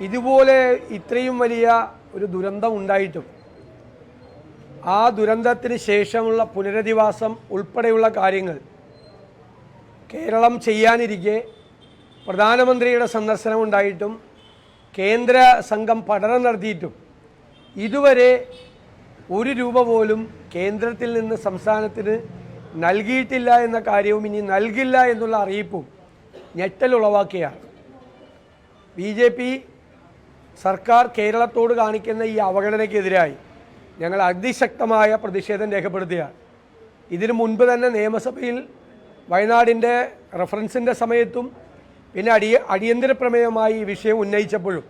ഇതുപോലെ ഇത്രയും വലിയ ഒരു ദുരന്തം ഉണ്ടായിട്ടും ആ ദുരന്തത്തിന് ശേഷമുള്ള പുനരധിവാസം ഉൾപ്പെടെയുള്ള കാര്യങ്ങൾ കേരളം ചെയ്യാനിരിക്കെ പ്രധാനമന്ത്രിയുടെ സന്ദർശനം ഉണ്ടായിട്ടും കേന്ദ്ര സംഘം പഠനം നടത്തിയിട്ടും ഇതുവരെ ഒരു രൂപ പോലും കേന്ദ്രത്തിൽ നിന്ന് സംസ്ഥാനത്തിന് നൽകിയിട്ടില്ല എന്ന കാര്യവും ഇനി നൽകില്ല എന്നുള്ള അറിയിപ്പും ഞെട്ടലുളവാക്കിയാണ് ബി ജെ പി സർക്കാർ കേരളത്തോട് കാണിക്കുന്ന ഈ അവഗണനയ്ക്കെതിരായി ഞങ്ങൾ അതിശക്തമായ പ്രതിഷേധം രേഖപ്പെടുത്തുകയാണ്. ഇതിനു മുൻപ് തന്നെ നിയമസഭയിൽ വയനാടിന്റെ റഫറൻസിന്റെ സമയത്തും പിന്നെ അടിയ അടിയന്തര പ്രമേയമായി ഈ വിഷയം ഉന്നയിച്ചപ്പോഴും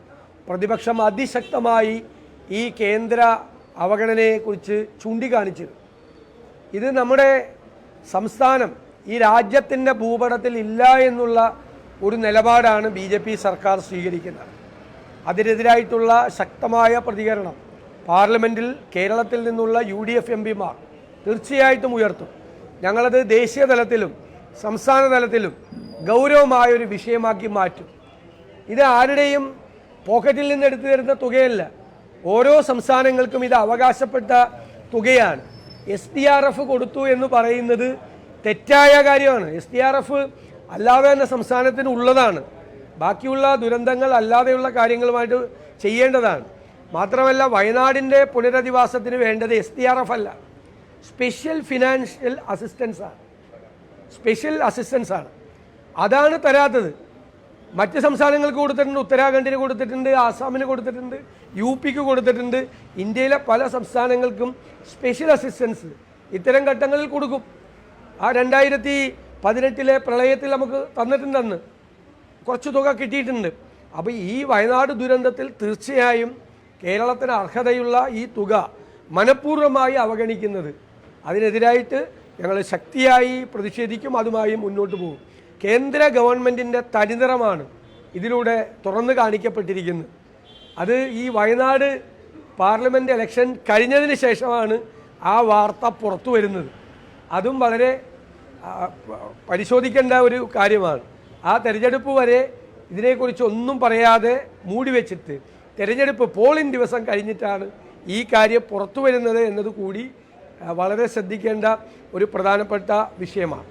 പ്രതിപക്ഷം അതിശക്തമായി ഈ കേന്ദ്ര അവഗണനയെക്കുറിച്ച് ചൂണ്ടിക്കാണിച്ചിരുന്നു. ഇത് നമ്മുടെ സംസ്ഥാനം ഈ രാജ്യത്തിന്റെ ഭൂപടത്തിൽ ഇല്ല എന്നുള്ള ഒരു നിലപാടാണ് ബി സർക്കാർ സ്വീകരിക്കുന്നത്. അതിനെതിരായിട്ടുള്ള ശക്തമായ പ്രതികരണം പാർലമെന്റിൽ കേരളത്തിൽ നിന്നുള്ള യു ഡി എഫ് എം പിമാർ തീർച്ചയായിട്ടും ഉയർത്തും. ഞങ്ങളത് ദേശീയ തലത്തിലും സംസ്ഥാന തലത്തിലും ഗൗരവമായ ഒരു വിഷയമാക്കി മാറ്റും. ഇത് ആരുടെയും പോക്കറ്റിൽ നിന്ന് എടുത്തു തരുന്ന തുകയല്ല. ഓരോ സംസ്ഥാനങ്ങൾക്കും ഇത് അവകാശപ്പെട്ട തുകയാണ്. എസ് ഡി ആർ എഫ് കൊടുത്തു എന്ന് പറയുന്നത് തെറ്റായ കാര്യമാണ്. എസ് ഡി ആർ എഫ് അല്ലാതെ തന്നെ സംസ്ഥാനത്തിന് ഉള്ളതാണ്. ബാക്കിയുള്ള ദുരന്തങ്ങൾ അല്ലാതെയുള്ള കാര്യങ്ങളുമായിട്ട് ചെയ്യേണ്ടതാണ്. മാത്രമല്ല വയനാടിന്റെ പുനരധിവാസത്തിന് വേണ്ടത് എസ് ഡി ആർ എഫ് അല്ല. സ്പെഷ്യൽ ഫിനാൻഷ്യൽ അസിസ്റ്റൻസ് ആണ്. സ്പെഷ്യൽ അസിസ്റ്റൻസ് ആണ്. അതാണ് തരാത്തത്. മറ്റ് സംസ്ഥാനങ്ങൾക്ക് കൊടുത്തിട്ടുണ്ട് ഉത്തരാഖണ്ഡിന് കൊടുത്തിട്ടുണ്ട് ആസാമിന് കൊടുത്തിട്ടുണ്ട് യു പിക്ക് കൊടുത്തിട്ടുണ്ട്. ഇന്ത്യയിലെ പല സംസ്ഥാനങ്ങൾക്കും സ്പെഷ്യൽ അസിസ്റ്റൻസ് ഇത്തരം ഘട്ടങ്ങളിൽ കൊടുക്കും. ആ രണ്ടായിരത്തി പതിനെട്ടിലെ പ്രളയത്തിൽ നമുക്ക് തന്നിട്ടുണ്ട് അന്ന് കുറച്ച് തുക കിട്ടിയിട്ടുണ്ട്. അപ്പോൾ ഈ വയനാട് ദുരന്തത്തിൽ തീർച്ചയായും കേരളത്തിന് അർഹതയുള്ള ഈ തുക മനഃപൂർവമായി അവഗണിക്കുന്നത്. അതിനെതിരായിട്ട് ഞങ്ങൾ ശക്തിയായി പ്രതിഷേധിക്കും അതുമായി മുന്നോട്ട് പോകും. കേന്ദ്ര ഗവൺമെന്റിന്റെ തനിനിറമാണ് ഇതിലൂടെ തുറന്നു കാണിക്കപ്പെട്ടിരിക്കുന്നത്. അത് ഈ വയനാട് പാർലമെന്റ് ഇലക്ഷൻ കഴിഞ്ഞതിന് ശേഷമാണ് ആ വാർത്ത പുറത്തു വരുന്നത്. അതും വളരെ പരിശോധിക്കേണ്ട ഒരു കാര്യമാണ്. ആ തെരഞ്ഞെടുപ്പ് വരെ ഇതിനെക്കുറിച്ച് ഒന്നും പറയാതെ മൂടി വെച്ചിട്ട് തെരഞ്ഞെടുപ്പ് പോളിംഗ് ദിവസം കഴിഞ്ഞിട്ടാണ് ഈ കാര്യം പുറത്തു വരുന്നത് എന്നത് കൂടി വളരെ ശ്രദ്ധിക്കേണ്ട ഒരു പ്രധാനപ്പെട്ട വിഷയമാണ്.